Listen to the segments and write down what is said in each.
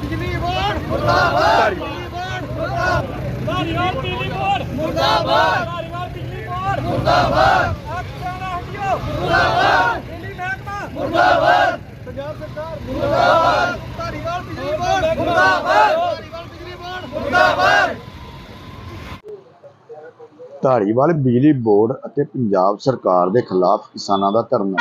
ਬਿਜਲੀ ਬੋਰਡ ਮੁਰਦਾਬਾਦ ਧਾਰੀਵਾਲ ਬਿਜਲੀ ਬੋਰਡ ਮੁਰਦਾਬਾਦ ਧਾਰੀਵਾਲ ਬਿਜਲੀ ਬੋਰਡ ਮੁਰਦਾਬਾਦ ਆਖਣਾ ਹਟਿਓ ਮੁਰਦਾਬਾਦ ਦਿੱਲੀ ਮਹਿਕਮਾ ਮੁਰਦਾਬਾਦ ਪੰਜਾਬ ਸਰਕਾਰ ਮੁਰਦਾਬਾਦ ਧਾਰੀਵਾਲ ਬਿਜਲੀ ਬੋਰਡ ਮੁਰਦਾਬਾਦ ਧਾਰੀਵਾਲ ਬਿਜਲੀ ਬੋਰਡ ਮੁਰਦਾਬਾਦ ਧਾਰੀਵਾਲ ਬਿਜਲੀ ਬੋਰਡ ਅਤੇ ਪੰਜਾਬ ਸਰਕਾਰ ਦੇ ਖਿਲਾਫ ਕਿਸਾਨਾਂ ਦਾ ਧਰਨਾ।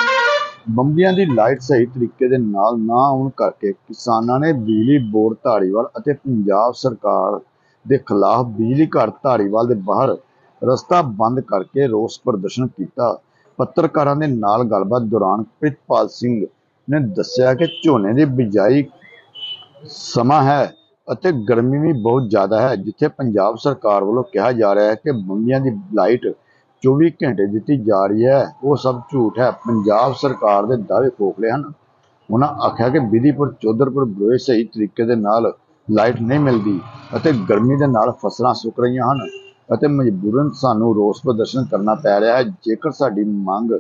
ਬੰਬੀਆਂ ਦੀ ਲਾਈਟ ਸਹੀ ਤਰੀਕੇ ਦੇ ਨਾਲ ਨਾ ਆਉਣ ਕਰਕੇ ਕਿਸਾਨਾਂ ਨੇ ਬਿਜਲੀ ਬੋਰਡ ਧਾਰੀਵਾਲ ਅਤੇ ਪੰਜਾਬ ਸਰਕਾਰ ਦੇ ਖਿਲਾਫ ਬਿਜਲੀ ਘਰ ਧਾਰੀਵਾਲ ਦੇ ਬਾਹਰ ਰਸਤਾ ਬੰਦ ਕਰਕੇ ਰੋਸ ਪ੍ਰਦਰਸ਼ਨ ਕੀਤਾ। ਪੱਤਰਕਾਰਾਂ ਦੇ ਨਾਲ ਗੱਲਬਾਤ ਦੌਰਾਨ ਪ੍ਰਿਤਪਾਲ ਸਿੰਘ ਨੇ ਦੱਸਿਆ ਕਿ ਝੋਨੇ ਦੀ ਬਿਜਾਈ ਸਮਾਂ ਹੈ ਅਤੇ ਗਰਮੀ ਵੀ ਬਹੁਤ ਜ਼ਿਆਦਾ ਹੈ, ਜਿੱਥੇ ਪੰਜਾਬ ਸਰਕਾਰ ਵੱਲੋਂ ਕਿਹਾ ਜਾ ਰਿਹਾ ਹੈ ਕਿ ਬੰਬੀਆਂ ਦੀ ਲਾਈਟ 24 ਘੰਟੇ ਦਿੱਤੀ ਜਾ ਰਹੀ ਹੈ। ਉਹ ਸਭ ਝੂਠ ਹੈ। ਪੰਜਾਬ ਸਰਕਾਰ ਦੇ ਦਾਅਵੇ ਖੋਖਲੇ ਹਨ। ਉਹਨਾਂ ਆਖਿਆ ਕਿ ਵਿਧੀਪੁਰ ਚੌਧਰਪੁਰ ਬਰੋਏ ਸਹੀ ਤਰੀਕੇ ਦੇ ਨਾਲ ਲਾਈਟ ਨਹੀਂ ਮਿਲਦੀ ਅਤੇ ਗਰਮੀ ਦੇ ਨਾਲ ਫਸਲਾਂ ਸੁੱਕ ਰਹੀਆਂ ਹਨ ਅਤੇ ਮਜਬੂਰਨ ਸਾਨੂੰ ਰੋਸ ਪ੍ਰਦਰਸ਼ਨ ਕਰਨਾ ਪੈ ਰਿਹਾ ਹੈ। ਜੇਕਰ ਸਾਡੀ ਮੰਗ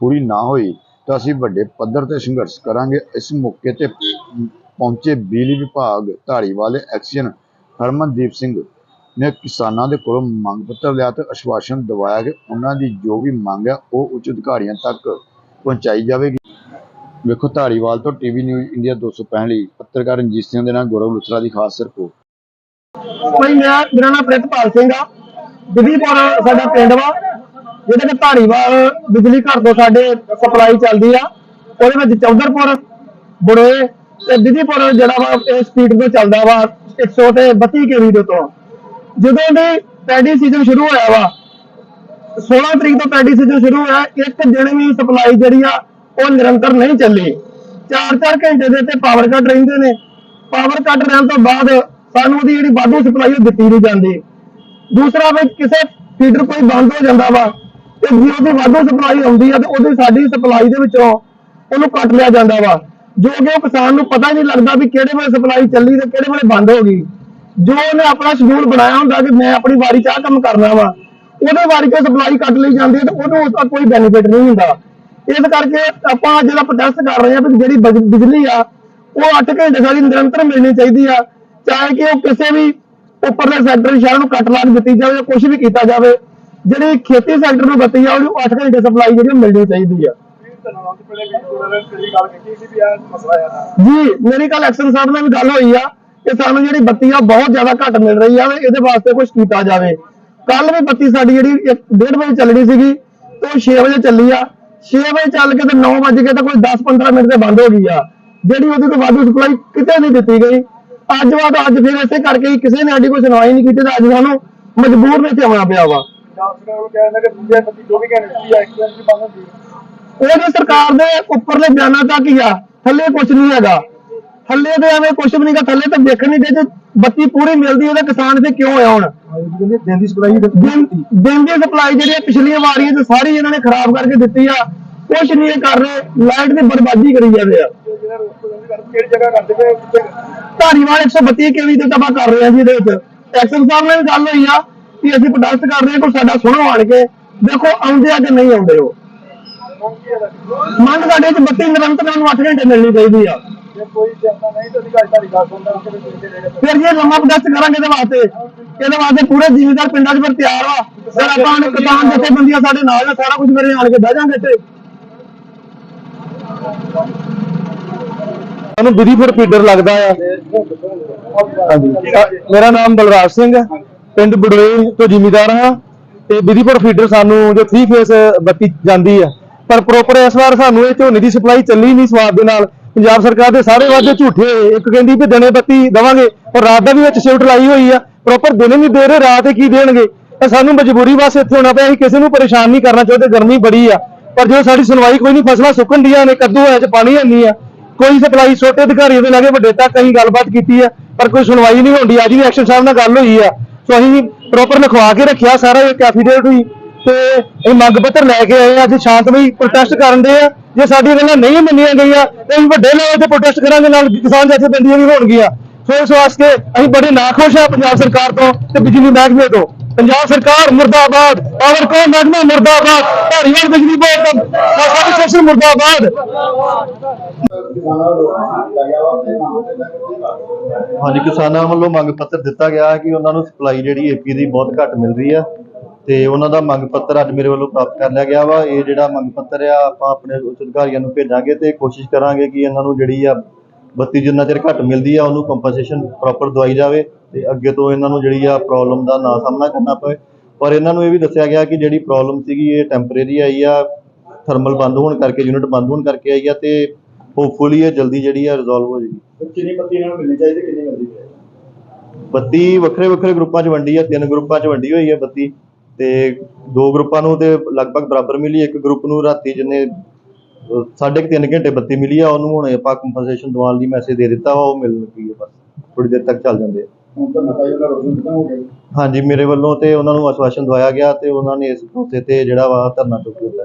ਪੂਰੀ ਨਾ ਹੋਈ ਤਾਂ ਅਸੀਂ ਵੱਡੇ ਪੱਧਰ ਤੇ ਸੰਘਰਸ਼ ਕਰਾਂਗੇ। ਇਸ ਮੌਕੇ ਤੇ ਪਹੁੰਚੇ ਬਿਜਲੀ ਵਿਭਾਗ ਧਾਰੀਵਾਲ ਦੇ ਐਕਸੀਅਨ ਹਰਮਨਦੀਪ ਸਿੰਘ ਨੇ ਕਿਸਾਨਾਂ ਦੇ ਕੋਲੋਂ ਮੰਗ ਪੱਤਰ ਲਿਆ ਤੇ ਅਸ਼ਵਾਸਨ ਦਿਵਾਇਆ ਕਿ ਉਹਨਾਂ ਦੀ ਜੋ ਵੀ ਮੰਗ ਹੈ ਉਹ ਉੱਚ ਅਧਿਕਾਰੀਆਂ ਤੱਕ ਪਹੁੰਚਾਈ ਜਾਵੇਗੀ। ਵੇਖੋ, ਧਾਰੀਵਾਲ ਤੋਂ ਟੀਵੀ ਨਿਊਜ਼ ਇੰਡੀਆ 265 ਲਈ ਪੱਤਰਕਾਰ ਰਣਜੀਤ ਸਿੰਘ ਦੇ ਨਾਲ ਗੌਰਵ ਲੁਥਰਾ ਦੀ ਖਾਸ ਰਿਪੋਰਟ। ਭਾਈ, ਮੈਂ, ਮੇਰਾ ਨਾਮ ਪ੍ਰਿਤਪਾਲ ਸਿੰਘ ਆ। ਬਿਜਲੀਪੁਰ ਸਾਡਾ ਪਿੰਡ ਵਾ। ਜਿਹਦੇ ਕਿ ਧਾਰੀਵਾਲ ਬਿਜਲੀ ਘਰ ਤੋਂ ਸਾਡੇ ਸਪਲਾਈ ਚੱਲਦੀ ਆ। ਉਹਦੇ ਵਿੱਚ ਚੌਧਰਪੁਰ, ਬੜੋਏ ਤੇ ਬਿਜਲੀਪੁਰ ਜਿਹੜਾ ਵਾ, ਇਹ ਸਪੀਡ ਤੇ ਚੱਲਦਾ ਵਾ 100 ਤੇ 32 ਕੇਵੀ ਦੇ ਤੋਂ ਜਦੋਂ ਦੀ ਪੈਡੀ ਸੀਜ਼ਨ ਸ਼ੁਰੂ ਹੋਇਆ ਵਾ 16 ਤਰੀਕ ਤੋਂ ਪੈਡੀ ਸੀਜ਼ਨ ਸ਼ੁਰੂ ਹੋਇਆ, ਇੱਕ ਦਿਨ ਵੀ ਸਪਲਾਈ ਜਿਹੜੀ ਆ, ਉਹ ਨਿਰੰਤਰ ਨਹੀਂ ਚੱਲੀ। 4-4 ਘੰਟੇ ਦੇ ਤੇ ਪਾਵਰ ਕੱਟ ਰਹਿੰਦੇ ਨੇ। ਪਾਵਰ ਕੱਟ ਰਹਿਣ ਤੋਂ ਬਾਅਦ ਸਾਨੂੰ ਉਹਦੀ ਜਿਹੜੀ ਵਾਧੂ ਸਪਲਾਈ ਉਹ ਦਿੱਤੀ ਨਹੀਂ ਜਾਂਦੀ। ਦੂਸਰਾ ਵੀ ਕਿਸੇ ਫੀਡਰ ਕੋਈ ਬੰਦ ਹੋ ਜਾਂਦਾ ਵਾ, ਤੇ ਜੇ ਉਹਦੀ ਵਾਧੂ ਸਪਲਾਈ ਆਉਂਦੀ ਆ, ਤੇ ਉਹਦੀ ਸਾਡੀ ਸਪਲਾਈ ਦੇ ਵਿੱਚੋਂ ਉਹਨੂੰ ਕੱਟ ਲਿਆ ਜਾਂਦਾ ਵਾ। ਜੋ ਕਿ ਉਹ ਕਿਸਾਨ ਨੂੰ ਪਤਾ ਹੀ ਨਹੀਂ ਲੱਗਦਾ ਵੀ ਕਿਹੜੇ ਵੇਲੇ ਸਪਲਾਈ ਚੱਲੀ ਤੇ ਕਿਹੜੇ ਵੇਲੇ ਬੰਦ ਹੋ ਗਈ। ਜੋ ਉਹਨੇ ਆਪਣਾ ਸ਼ਡਿਊਲ ਬਣਾਇਆ ਹੁੰਦਾ ਕਿ ਮੈਂ ਆਪਣੀ ਵਾਰੀ 'ਚ ਆਹ ਕੰਮ ਕਰਨਾ ਵਾ ਉਹਦੇ ਵਾਰੀ 'ਚ ਸਪਲਾਈ ਕੱਟ ਲਈ ਜਾਂਦੀ ਹੈ ਤੇ ਉਹਨੂੰ ਉਸਦਾ ਕੋਈ ਬੈਨੀਫਿਟ ਨਹੀਂ ਹੁੰਦਾ। ਇਸ ਕਰਕੇ ਆਪਾਂ ਜਿਹੜਾ ਪ੍ਰੋਟੈਸਟ ਕਰ ਰਹੇ ਆ ਵੀ ਜਿਹੜੀ ਬਜ- ਬਿਜਲੀ ਆ ਉਹ 8 ਘੰਟੇ ਸਾਡੀ ਨਿਰੰਤਰ ਮਿਲਣੀ ਚਾਹੀਦੀ ਆ ਚਾਹੇ ਕਿ ਉਹ ਕਿਸੇ ਵੀ ਉੱਪਰਲੇ ਸੈਕਟਰ ਸ਼ਹਿਰ ਨੂੰ ਕੱਟ ਲਾ ਕੇ ਦਿੱਤੀ ਜਾਵੇ ਜਾਂ ਕੁਝ ਵੀ ਕੀਤਾ ਜਾਵੇ ਜਿਹੜੀ ਖੇਤੀ ਸੈਕਟਰ ਨੂੰ ਬੱਤੀ ਆ ਉਹਨੂੰ 8 ਘੰਟੇ ਸਪਲਾਈ ਜਿਹੜੀ ਮਿਲਣੀ ਚਾਹੀਦੀ ਆ। ਜੀ ਮੇਰੀ ਕੱਲ ਐਕਸ਼ਨ ਸਾਹਿਬ ਨਾਲ ਵੀ ਗੱਲ ਹੋਈ ਆ। ਕਿ ਸਾਨੂੰ ਜਿਹੜੀ ਬੱਤੀ ਆ ਬਹੁਤ ਜ਼ਿਆਦਾ ਘੱਟ ਮਿਲ ਰਹੀ ਆ ਇਹਦੇ ਵਾਸਤੇ ਕੁਝ ਕੀਤਾ ਜਾਵੇ। ਕੱਲ ਵੀ ਬੱਤੀ ਸਾਡੀ ਜਿਹੜੀ 1:30 ਵਜੇ ਚੱਲਣੀ ਸੀਗੀ, ਤੇ ਉਹ 6 ਵਜੇ ਚੱਲੀ ਆ। 6 ਵਜੇ ਚੱਲ ਕੇ ਤੇ 9 ਵਜੇ ਕੇ ਤਾਂ ਕੋਈ 10-15 ਮਿੰਟ ਤੇ ਬੰਦ ਹੋ ਗਈ ਆ। ਜਿਹੜੀ ਉਹਦੀ ਕੋਈ ਵਾਧੂ ਸਪਲਾਈ ਕਿਤੇ ਨਹੀਂ ਦਿੱਤੀ ਗਈ। ਅੱਜ ਬਾਅਦ ਅੱਜ ਫਿਰ ਇਸੇ ਕਰਕੇ ਕਿਸੇ ਨੇ ਸਾਡੀ ਕੋਈ ਸੁਣਵਾਈ ਨਹੀਂ ਕੀਤੀ ਤੇ ਅੱਜ ਸਾਨੂੰ ਮਜਬੂਰ ਨੇ ਤੇ ਆਉਣਾ ਪਿਆ ਵਾ। ਉਹਦੇ ਸਰਕਾਰ ਦੇ ਉੱਪਰਲੇ ਬਿਆਨਾਂ ਤੱਕ ਹੀ ਆ, ਥੱਲੇ ਕੁਝ ਨਹੀਂ ਹੈਗਾ। ਥੱਲੇ ਤੇ ਐਵੇਂ ਕੁਝ ਵੀ ਨਹੀਂਗਾ ਥੱਲੇ ਤਾਂ ਦੇਖਣ ਨਹੀਂ ਦੇ ਬੱਤੀ ਪੂਰੀ ਮਿਲਦੀ ਉਹਦੇ ਕਿਸਾਨ ਤੇ ਕਿਉਂ ਦਿਨ ਦੀ ਸਪਲਾਈ ਦਿਨ ਦੀ ਸਪਲਾਈ ਜਿਹੜੀ ਪਿਛਲੀਆਂ ਵਾਰੀਆਂ ਤੇ ਸਾਰੀ ਇਹਨਾਂ ਨੇ ਖਰਾਬ ਕਰਕੇ ਦਿੱਤੀ ਆ। ਕੁਝ ਨਹੀਂ ਕਰ ਰਹੇ ਲਾਈਟ ਦੀ ਬਰਬਾਦੀ ਕਰੀ ਜਾਂਦੇ ਆ। ਧਾਰੀਵਾਲ 132 ਕੇਵੀ ਤੇ ਤਬਾ ਕਰ ਰਹੇ ਆ ਜੀ ਇਹਦੇ ਵਿੱਚ। ਐਕਸ਼ਨ ਸਾਹਿਬ ਨਾਲ ਗੱਲ ਹੋਈ ਆ ਕਿ ਅਸੀਂ ਪ੍ਰੋਟੈਸਟ ਕਰ ਰਹੇ ਹਾਂ ਕੋਈ ਸਾਡਾ ਸੁਣੋ ਆਣ ਕੇ। ਦੇਖੋ ਆਉਂਦੇ ਆ ਕਿ ਨਹੀਂ ਆਉਂਦੇ ਉਹ। ਮੰਗ ਸਾਡੇ ਚ ਬੱਤੀ ਨਿਰੰਤਰ ਨੂੰ 8 ਘੰਟੇ ਮਿਲਣੀ ਚਾਹੀਦੀ ਆ। ਫਿਰ ਜੇ ਲੰਮਾ ਪ੍ਰੋਟੈਸਟ ਕਰਾਂਗੇ ਇਹਦੇ ਵਾਸਤੇ ਇਹਦੇ ਵਾਸਤੇ ਪੂਰੇ ਜ਼ਿਮੀਦਾਰ ਪਿੰਡਾਂ 'ਚ ਫਿਰ ਤਿਆਰ ਵਾ। ਫਿਰ ਆਪਾਂ ਕਿਸਾਨ ਜਥੇਬੰਦੀਆਂ ਸਾਡੇ ਨਾਲ ਨੇ ਸਾਰਾ ਕੁਝ ਮੇਰੇ ਆਣ ਕੇ ਬਹਿ ਜਾਾਂਗੇ ਇੱਥੇ। ਸਾਨੂੰ ਬਿਧੀਪੁਰ ਫੀਡਰ ਲੱਗਦਾ ਆ। ਹਾਂਜੀ। ਮੇਰਾ ਨਾਮ ਬਲਰਾਜ ਸਿੰਘ ਹੈ। ਪਿੰਡ ਬੜੋਏ ਤੋਂ ਜ਼ਿਮੀਦਾਰ ਹਾਂ। ਤੇ ਬਿਧੀਪੁਰ ਫੀਡਰ ਸਾਨੂੰ ਜੋ 3 ਫੇਸ ਬੱਤੀ ਜਾਂਦੀ ਆ। ਪਰ ਪ੍ਰੋਪਰ ਇਸ ਵਾਰ ਸਾਨੂੰ ਇਹ ਝੋਨੇ ਦੀ ਸਪਲਾਈ ਚੱਲੀ ਨਹੀਂ ਸਵਾਦ ਦੇ ਨਾਲ। ਪੰਜਾਬ ਸਰਕਾਰ ਦੇ ਸਾਰੇ ਵਾਅਦੇ ਝੂਠੇ ਇੱਕ ਕਹਿੰਦੀ ਵੀ ਦਿਨੇ ਬੱਤੀ ਦਵਾਂਗੇ ਪਰ ਰਾਤ ਦਾ ਵੀ ਵਿੱਚ ਸ਼ਿਫਟ ਲਾਈ ਹੋਈ ਆ। ਪ੍ਰੋਪਰ ਦਿਨੇ ਨਹੀਂ ਦੇ ਰਹੇ, ਰਾਤ ਇਹ ਕੀ ਦੇਣਗੇ? ਤਾਂ ਸਾਨੂੰ ਮਜਬੂਰੀ ਵਾਸਤੇ ਇੱਥੇ ਹੋਣਾ ਪਿਆ। ਅਸੀਂ ਕਿਸੇ ਨੂੰ ਪਰੇਸ਼ਾਨ ਨਹੀਂ ਕਰਨਾ ਚਾਹੁੰਦੇ, ਗਰਮੀ ਬੜੀ ਆ। ਪਰ ਜੋ ਸਾਡੀ ਸੁਣਵਾਈ ਕੋਈ ਨਹੀਂ, ਫਸਲਾਂ ਸੁੱਕਣ ਦੀਆਂ ਨੇ, ਕੱਦੂ ਐ ਚ ਪਾਣੀ ਹੈ ਨਹੀਂ ਆ। ਕੋਈ ਸਪਲਾਈ, ਛੋਟੇ ਅਧਿਕਾਰੀਆਂ ਦੇ ਲਾਗੇ ਵੱਡੇ ਤੱਕ ਅਸੀਂ ਗੱਲਬਾਤ ਕੀਤੀ ਆ, ਪਰ ਕੋਈ ਸੁਣਵਾਈ ਨਹੀਂ ਹੁੰਦੀ ਅੱਜ ਵੀ ਐਕਸ਼ਨ ਸਾਹਿਬ ਨਾਲ ਗੱਲ ਹੋਈ ਆ। ਸੋ ਅਸੀਂ ਪ੍ਰੋਪਰ ਲਿਖਵਾ ਕੇ ਰੱਖਿਆ ਸਾਰਾ ਇਹ ਐਫੀਡੇਵਿਟ ਹੋਈ। ਤੇ ਇਹ ਮੰਗ ਪੱਤਰ ਲੈ ਕੇ ਆਏ ਆ ਅੱਜ ਸ਼ਾਂਤਮਈ ਪ੍ਰੋਟੈਸਟ ਕਰਨ ਦੇ ਆ। ਜੇ ਸਾਡੀਆਂ ਗੱਲਾਂ ਨਹੀਂ ਮੰਨੀਆਂ ਗਈਆਂ ਤੇ ਅਸੀਂ ਵੱਡੇ ਲੈਵਲ ਤੇ ਪ੍ਰੋਟੈਸਟ ਕਰਾਂਗੇ ਨਾਲ ਕਿਸਾਨ ਜਥੇਬੰਦੀਆਂ ਵੀ ਹੋਣਗੀਆਂ। ਸੋ ਇਸ ਵਾਸਤੇ ਅਸੀਂ ਬੜੇ ਨਾਖੁਸ਼ ਆ ਪੰਜਾਬ ਸਰਕਾਰ ਤੋਂ ਤੇ ਬਿਜਲੀ ਮਹਿਕਮੇ ਤੋਂ। ਪੰਜਾਬ ਸਰਕਾਰ ਮੁਰਦਾਬਾਦ ਪਾਵਰਕਾਮ ਮਹਿਕਮਾ ਮੁਰਦਾਬਾਦ ਧਾਰੀਵਾਲ ਬਿਜਲੀ ਬੋਰਡ ਦਾ ਸਾਡੀ ਸੈਕਸ਼ਨ ਮੁਰਦਾਬਾਦ। ਹਾਂਜੀ ਕਿਸਾਨਾਂ ਵੱਲੋਂ ਮੰਗ ਪੱਤਰ ਦਿੱਤਾ ਗਿਆ ਹੈ ਕਿ ਉਹਨਾਂ ਨੂੰ ਸਪਲਾਈ ਜਿਹੜੀ ਏਪੀ ਦੀ ਬਹੁਤ ਘੱਟ ਮਿਲ ਰਹੀ ਆ ਤੇ ਉਹਨਾਂ ਦਾ ਮੰਗ ਪੱਤਰ ਅੱਜ ਮੇਰੇ ਵੱਲੋਂ ਪ੍ਰਾਪਤ ਕਰ ਲਿਆ ਗਿਆ ਵਾ। ਇਹ ਜਿਹੜਾ ਮੰਗ ਪੱਤਰ ਆ ਆਪਾਂ ਆਪਣੇ ਉੱਚ ਅਧਿਕਾਰੀਆਂ ਨੂੰ ਭੇਜਾਂਗੇ ਤੇ ਕੋਸ਼ਿਸ਼ ਕਰਾਂਗੇ ਕਿ ਇਹਨਾਂ ਨੂੰ ਜਿਹੜੀ ਆ ਬੱਤੀ ਜਿੰਨਾ ਚਿਰ ਘੱਟ ਮਿਲਦੀ ਆ ਉਹਨੂੰ ਕੰਪਨਸੇਸ਼ਨ ਪ੍ਰੋਪਰ ਦਵਾਈ ਜਾਵੇ ਤੇ ਅੱਗੇ ਤੋਂ ਇਹਨਾਂ ਨੂੰ ਜਿਹੜੀ ਆ ਪ੍ਰੋਬਲਮ ਦਾ ਨਾ ਸਾਹਮਣਾ ਕਰਨਾ ਪਵੇ। ਪਰ ਇਹਨਾਂ ਨੂੰ ਇਹ ਵੀ ਦੱਸਿਆ ਗਿਆ ਕਿ ਜਿਹੜੀ ਪ੍ਰੋਬਲਮ ਸੀਗੀ ਇਹ ਟੈਂਪਰੇਰੀ ਆਈ ਆ ਥਰਮਲ ਬੰਦ ਹੋਣ ਕਰਕੇ ਯੂਨਿਟ ਬੰਦ ਹੋਣ ਕਰਕੇ ਆਈ ਆ ਤੇ ਹੋਪਫੁਲੀ ਇਹ ਜਲਦੀ ਜਿਹੜੀ ਆ ਰਿਜ਼ੋਲਵ ਹੋ ਜਾਏਗੀ। ਕਿੰਨੀ ਪੱਤੀ ਇਹਨਾਂ ਨੂੰ ਮਿਲਣੀ ਚਾਹੀਦੀ ਕਿੰਨੀ ਮਿਲਦੀ ਹੈ ਬੱਤੀ ਵੱਖਰੇ ਵੱਖਰੇ ਗਰੁੱਪਾਂ 'ਚ ਵੰਡੀ ਆ ਤਿੰਨ ਗਰੁੱਪਾਂ 'ਚ ਵੰਡੀ ਹੋਈ ਹੈ ਬੱਤੀ। ਤੇ ਦੋ ਗਰੁੱਪਾਂ ਨੂੰ ਤੇ ਲਗਭਗ ਬਰਾਬਰ ਮਿਲੀ ਇੱਕ ਗਰੁੱਪ ਨੂੰ ਰਾਤੀ ਅਹ, ਸਾਢੇ ਕੁ ਤਿੰਨ ਘੰਟੇ ਬੱਤੀ ਮਿਲੀ ਆ ਉਹਨੂੰ ਹੁਣ ਆਪਾਂ ਕੰਪਨਸੇਸ਼ਨ ਦਿਵਾਉਣ ਲਈ ਮੈਸੇਜ ਦੇ ਦਿੱਤਾ ਉਹ ਮਿਲਣ ਲੱਗੀ ਹੈ ਬਸ ਥੋੜੀ ਦੇਰ ਤੱਕ ਚੱਲ ਜਾਂਦੇ ਹਾਂਜੀ ਮੇਰੇ ਵੱਲੋਂ ਤੇ ਉਹਨਾਂ ਨੂੰ ਆਸ਼ਵਾਸਨ ਦਵਾਇਆ ਗਿਆ ਤੇ ਉਹਨਾਂ ਨੇ ਇਸ ਪ੍ਰੋਸੇ ਤੇ ਜਿਹੜਾ ਵਾ ਧਰਨਾ ਚੁੱਕ ਦਿੱਤਾ